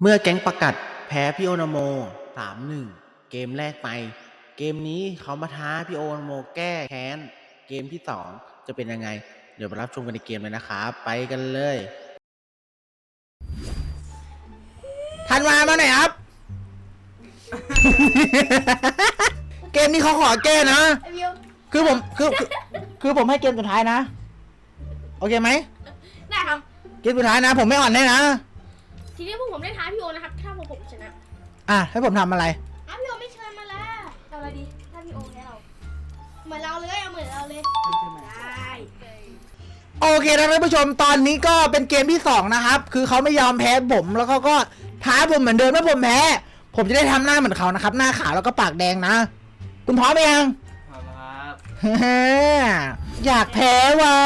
เมื่อแก๊งประกัดแพ้พี่โอนาโมสามหนึ่งเกมแรกไป เกมนี้เขามาท้าพี่โอนาโมแก้แค้น เกมที่สองจะเป็นยังไง เดี๋ยวไปรับชมกันในเกมเลยนะครับไปกันเลยทันวามาหน่อยครับ เกมนี้เขาขอแก้นะ ไอวิวคือผมคือคือคือผมให้เกมสุดท้ายนะ โอเคไหมได้ครับ เกมสุดท้ายนะ ผมไม่อ่อนแน่นะ ทีนี้พวกผมได้ท้าพี่โอนะครับ ถ้าพวกผมชนะอะให้ผมทำอะไร อ้าวพี่โอไม่เชิญมาแล้วเอาอะไรดี ถ้าพี่โอแพ้เรา เหมือนเราเลยเอาเหมือนเราเลย ได้โอเคนะท่านผู้ชมตอนนี้ก็เป็นเกมที่สองนะครับ คือเขาไม่ยอมแพ้ผมแล้วเขาก็ท้าผมเหมือนเดิมถ้าผมแพ้ ผมจะได้ทำหน้าเหมือนเขานะครับ หน้าขาวแล้วก็ปากแดงนะ คุณพร้อมไหมยัง ครับ อยากแพ้ว่ะ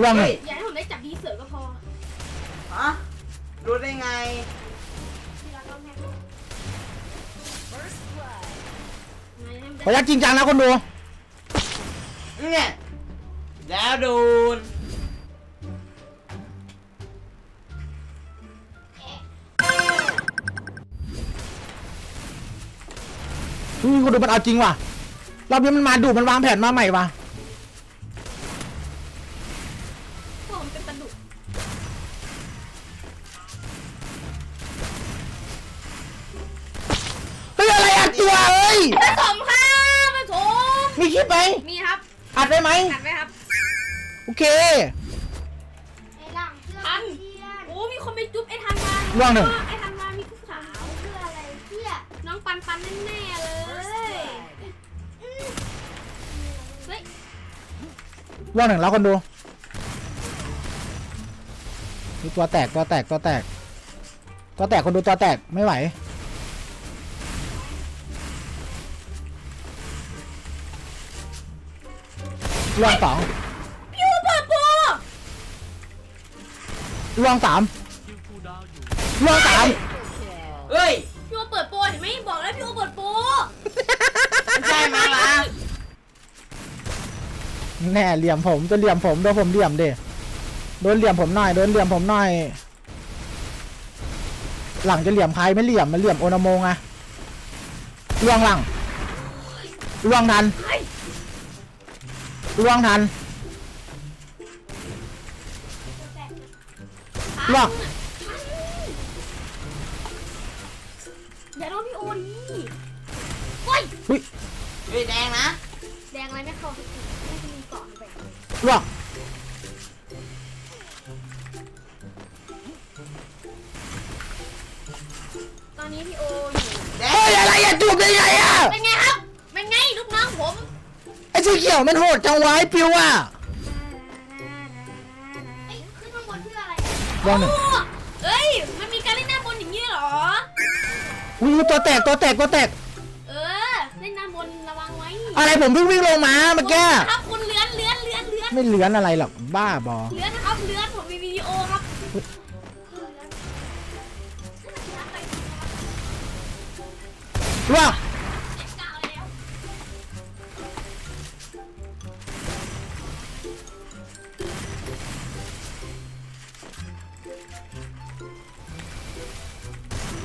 ลองหน่อยอย่าให้ผมได้จับดีเสือก็พอฮะรู้ได้ไงที่รักต้องแพ้นายให้มันขออนุญาตจริงจังนะคนดูเนี่ยแล้วโดนอืมคนดูมันเอาจริงว่ะรอบนี้มันมาดูมันวางแผนมาใหม่ว่ะ มมีคลิปไหมมีครับอัดได้ไหมหันไหมครับโอเค ไอ้หลังเสื้อทันโอ้มีคนไปจุ๊บไอ้ทันมาร่วงหนึ่ง ไอ้ทันมามีผู้สาวเสื้ออะไรเสื้อน้องปันปันแน่ๆเลยอืมเฮ้ยรอบหนึ่งแล้วคนดูนี่ตัวแตกตัวแตกตัวแตกตัวแตกคนดูตัวแตกไม่ไหว รวงสองพี่อูเปิดโปรรวงสามรวงสามเอ้ยพี่อูเปิดโปรเห็นไหมบอกแล้วพี่อูเปิดโปรไม่ใช่มาละแน่เหลี่ยมผมจะเหลี่ยมผมโดนผมเหลี่ยมดิโดนเหลี่ยมผมหน่อยโดนเหลี่ยมผมหน่อย หลังจะเหลี่ยมใครไม่เหลี่ยมมันเหลี่ยมโอนาโมงอะลวงหลังลวงทันเฮ้ย ลวงทันหรออย่าโดนพี่โอดิโอ้ยอุ้ยเฮ้ยแดงนะ แดงอะไรไม่เข้าสักทีไม่มีก่อนไปลวง เขียวมันโหดจังวะไอ้ปิวอะเอ้ยขึ้นข้างบนเพื่ออะไรลวงหนึ่งโอ้เอ้ย มันมีการเล่นหน้าบนอย่างนี้เหรอ อุ้ยตัวแตกตัวแตกตัวแตก เออ เล่นหน้าบนระวังไว้อะไรผมเพิ่งวิ่งลงมาเมื่อกี้ครับคุณเลื้อนเลื้อนเลื้อนเลื้อนไม่เลื้อนอะไรหรอกบ้าบอเลื้อนนะครับเลื้อนผมมีวิดีโอครับลวง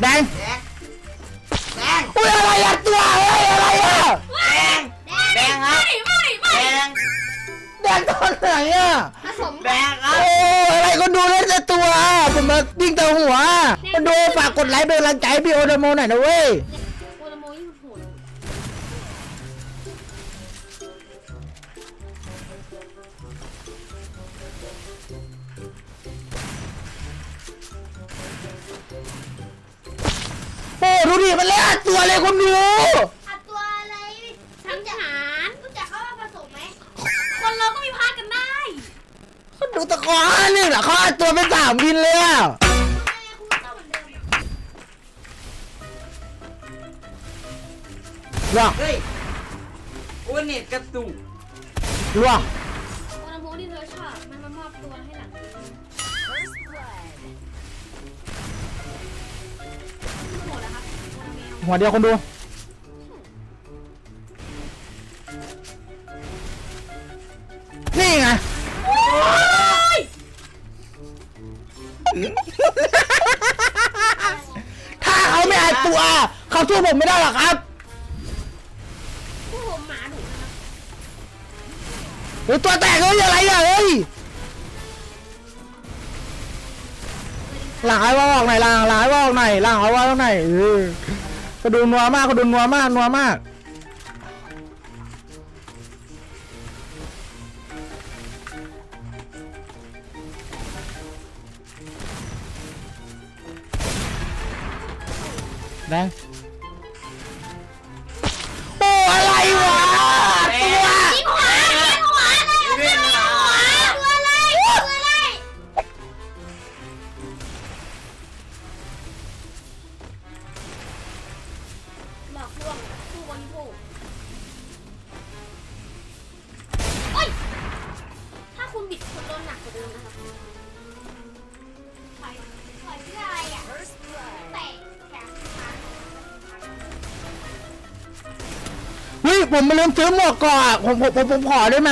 แดง แดง แดง อุ้ยอะไรอะตัวเฮ้ยอะไรอะแดง แดงครับ ไม่ไม่ไม่แดง แดงตอนไหนอะผสมแดงครับ โอ้อะไรคนดูเล่นแต่ตัวผมมาดิ้งแต่หัวคนดูฝากกดไลค์เป็นกำลังใจให้พี่โอเดโมหน่อยนะเว้ย ดูดิมันเล่นอัดตัวเลยคนดูอัดตัวอะไรทางทหารรู้จักเขาว่าผสมไหม คนเราก็มีพลาดกันได้คนดูตะกอหนึ่งเหรอเขาอัดตัวเป็นสามวินเลยอะแม่คุณก็เหมือนเดิมล่วงเฮ้ยโอ้เน็ตกระตุกล่วงโอนาโมที่เธอชอบมันมามอบตัวให้หลัง หัวเดียวคนดู นี่ไงโอ้ยถ้าเขาไม่อัดตัว เขาสู้ผมไม่ได้หรอกครับพวกผมหมาดุนะครับหรือตัวแตกเอ้ยอะไรอะเอ้ย หลังไอ้ว่าออกไหนอยหลังหลังไอ้ว่าออกไหนอยหลังไอ้ว่าออกไหนอยเออ กระดูนัวมากก็ดูนัวมากนัวมากแดง โดนหนักกว่าเดิมนะครับถอยถอยเพื่ออะไรอะเตะแขนขาเฮ้ยผมลืมซื้อหมวกก่อนผมผมผมผมขอได้ไหม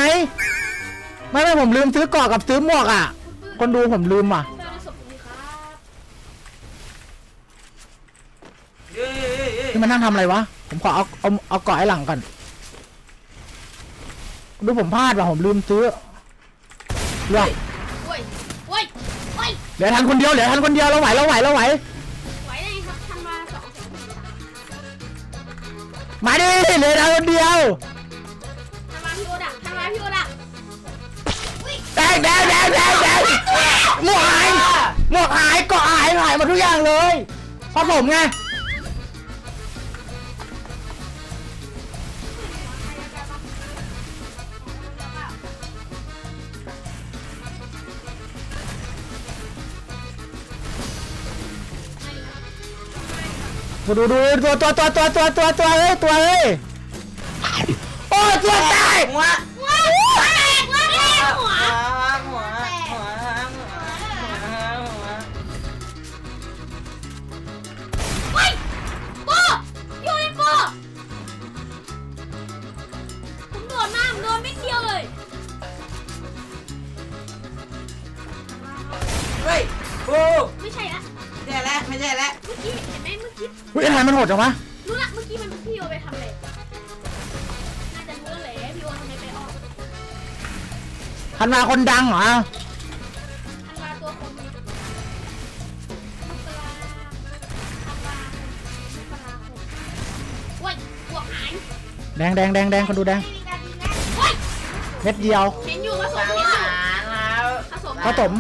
ไม่ไม่ผมลืมซื้อก่อนกับซื้อหมวกอะ คนดูผมลืมอะ เพื่อนศพคุณครับเอ้ยเอ้ยเอ้ยนี่มันนั่งทำอะไรวะ ผมขอเอาเอาเอาเกาะให้หลังก่อนดูผมพลาดว่ะผมลืมซื้อ เรื่องโอ้ยโอ้ยโอ้ยเหลือทันคนเดียวเหลือทันคนเดียวเราไหวเราไหวเราไหวไหวได้ไงครับทำมาสองแสนสามมาดิเหลือทันคนเดียวทำมาพี่โอดักทำมาพี่โอดักอุ้ยแดงแดงแดงแดงแดงหมวกหายหมวกหายเกาะหายหายหมดทุกอย่างเลยเพราะผมไง ดูดูดูตัวตัวตัวตัวตัวตัวตัวเอ้ยตัวเอ้ยโอ้ยตัวตายวว้ ดจังวะรู้ละเมื่อกี้มันพี่โอไปทำอะไรน่าจะรู้แล้วแหละพี่โอทำไมไปออกทันมาคนดังเหรอทันวาตัวคนมกราธันวาคมมกราคมโอ้ยหัวหายแดงแดงแดงแดงคนดูแดงไม่มีการยิงนะโอ้ยเม็ดเดียว เห็นอยู่ผสสัมงเห็นอยู่หารแล้วผสมผสม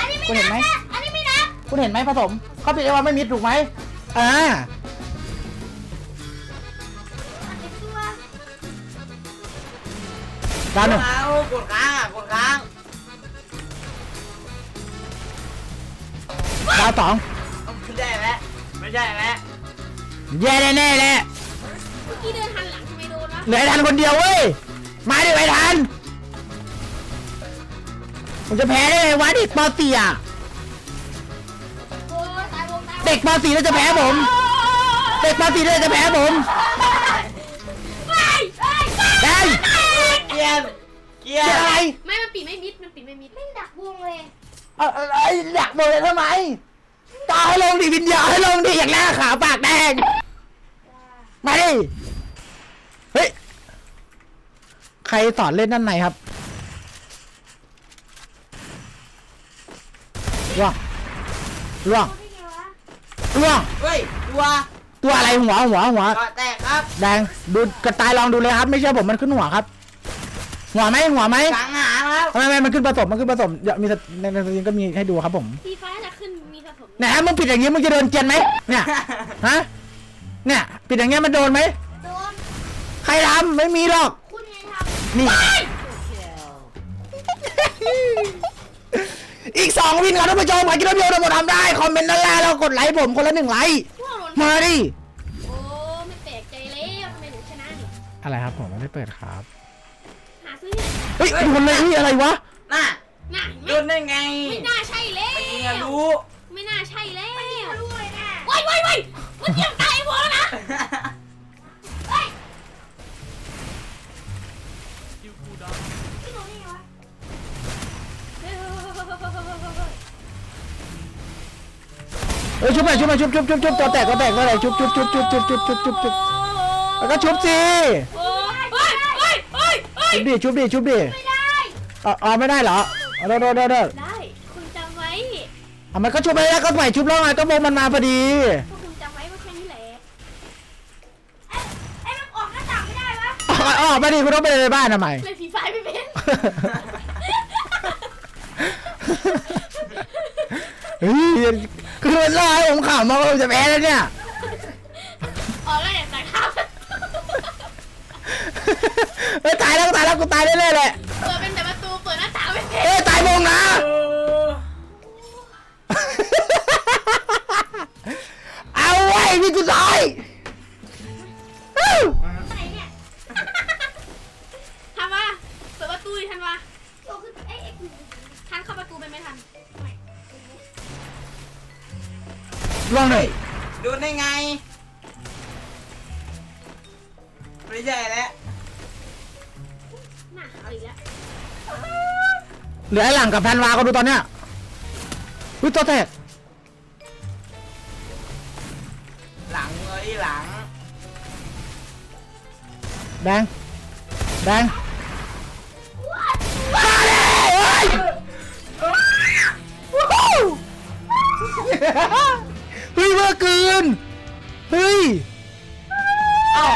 อันนี้คุณไม่เห็นไหมนับนะอันนี้ไม่นับ คุณเห็นไหมผสมเขาปิดไอ้ว่าไม่มิดถูกไหมอ่า ดาวหนึ่งเอากดค้างอะกดค้างดาวสองไม่ใช่แล้วไม่ใช่แล้วแย่แน่ๆแหละเมื่อกี้เดินหันหลังทำไมโดนวะเหลือไอ้ทันคนเดียวเว้ยมาดิไอ้ทันผมจะแพ้ได้ไงวะเด็กป .4 อะโอ้ยตายวงตายวงเด็กป .4 แล้วจะแพ้ผม เด็กป .4 แล้วจะแพ้ผม ยร์เกียเกี่ยวร์อะไร ไม่มันปิดไม่มิดมันปิดไม่มิด ไม่ดักวงเลยเอาอะไรอยากบอกเลยทำไมตาให้ลงดิวิญญาณให้ลงดิอย่างแรกขาปากแดงมาดิเฮ้ยใครสอนเล่นด้านในครับล่วงล่วงได้ไงวะล่วงเฮ้ยตัวตัวอะไรหัวหัวหัว ก็แตกครับ แดงดูกระต่ายลองดูเลยครับ ไม่เชื่อผมมันขึ้นหัวครับ หัวไหมหัวไหมสังหารครับไม่ไม่มันขึ้นผสมมันขึ้นผสมเดี๋ยวมีสในในสตรีมก็มีให้ดูครับผมสีฟ้าจะขึ้นมีผสมไหนฮะมึงปิดอย่างงี้มึงจะโดนเกียนไหมเนี่ยฮะเนี่ยปิดอย่างเงี้ยมันโดนไหมโดนใครทำไม่มีหรอกคุณไงทำนี่ อีกสองวินครับท่านผู้ชมใครคิดว่าพี่โอทำหมดทำได้คอมเมนต์ด้านล่างแล้วกดไลค์ผมคนละหนึ่งไลค์พวกโดนมาดิโอ้ไม่แปลกใจแล้วทำไมหนูชนะนี่อะไรครับผมไม่ได้เปิดครับหาซื้อที่ไหน เฮ้ยโดนเลยนี่อะไรวะ น่ะน่ะโดไม่นได้ไงไม่น่าใช่เล้เมียรู้ ไม่น่าใช่เล้วไม่รู้เลยนะว้ายว้ายว้ายมันเยี่ยมตายไอ้โว้นะเฮ้ยอชุบไปชุบไปชุบชุบชุบชุบตัวแตกตัวแตกตัวแตกชุบชุบชุบชุบชุบชุบชุบชุบแล้วก็ชุบสิโชุบดิชุบดิชุบดิไม่ได้อ๋ออ๋อไม่ได้เหรอเอาเด้อเด้อเด้อเด้อได้ คุณจำไว้อะมันก็ชุบไปแล้วก็ใหม่ชุบแล้วไงก็วงมันมาพอดี พวกคุณจำไว้ว่าแค่นี้แหละเอ๊ะเอ๊ะมันออกหน้าต่างไม่ได้ปะอ๋ออ๋อไม่ดีคุณต้องไปในบ้านทำไม เล่นผีไฟไม่เป็น เฮ้ยคือมันล่อให้ผมขำมาว่าผมจะแพ้แล้วเนี่ย เฮ้ยตายแล้วตายแล้วกูตายแน่ๆเลย หน้าขาวอีกแล้วเหลือไอ้หลังกับแพนวาก็ดูตอนเนี้ยวิตัวแตกหลังเลยหลังแดงแดงมาเลยเฮ้ยเฮ้ยเมื่อคืนเฮ้ย เอ้า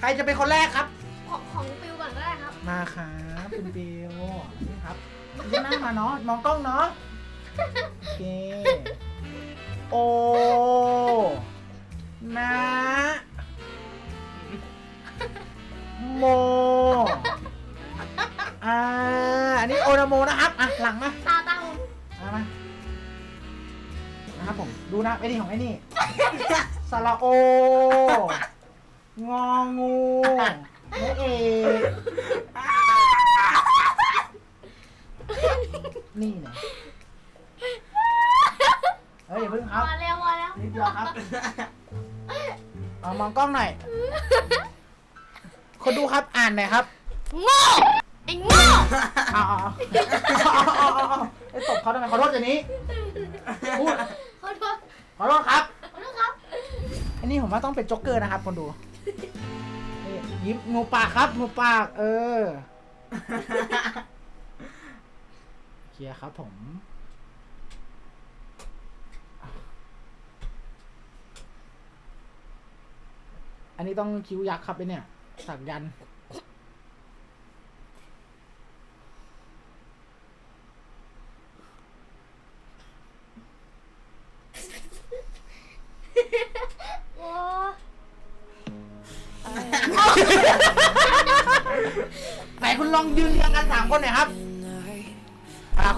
ใครจะเป็นคนแรกครับ ของของปิวก่อนก็ได้ครับ มาครับคุณเบลนี่ครับยืนหน้ามาเนาะมองกล้องเนาะโอเคโอนะโมอ่าอันนี้โอนาโมนะครับอะหลังมาตาตาผมมามานะครับผมดูนะไอ้นี่ของไอ้นี่สระโอ งองูโมเอกนี่เนี่ยเฮ้ยอย่าเพิ่งครับ มาแล้วมาแล้วนิดเดียวครับ เอามองกล้องหน่อย คนดูครับอ่านหน่อยครับโง่ไอ้โง่เอาเอาเอาเอาเอาเอาไอ้ตบเขาทำไมขอโทษอย่างนี้พูดขอโทษขอโทษครับ ขอโทษครับ อันนี้ผมว่าต้องเป็นโจ๊กเกอร์นะครับคนดูนี่ ยิ้มงูปากครับงูปาก เออ เคลียร์ครับผม อันนี้ต้องคิ้วยักษ์ครับไอเนี่ย สักยันต์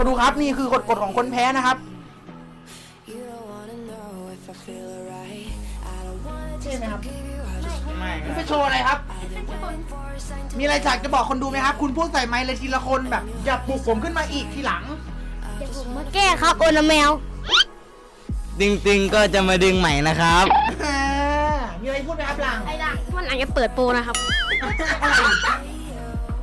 คุณดูครับนี่คือกฎกฎของคนแพ้นะครับ You don't wanna know if I feel alright. I don't wanna ใช่ไหมครับ give you all ไม่คุณไปโชว์อะไรครับ for a sign to มีอะไรอยากจะบอกคนดูไหมครับ คุณพูดใส่ไมค์เลยทีละคนแบบอย่าปลุกผมขึ้นมาอีกทีหลังเดี๋ยวผมมาแก้ครับโอนาแมว ติงติงก็จะมาดึงใหม่นะครับอ่ามีอะไรพูดไหมครับหลัง ไอ้หลังวันหลังจะเปิดโปรนะครับ อะไร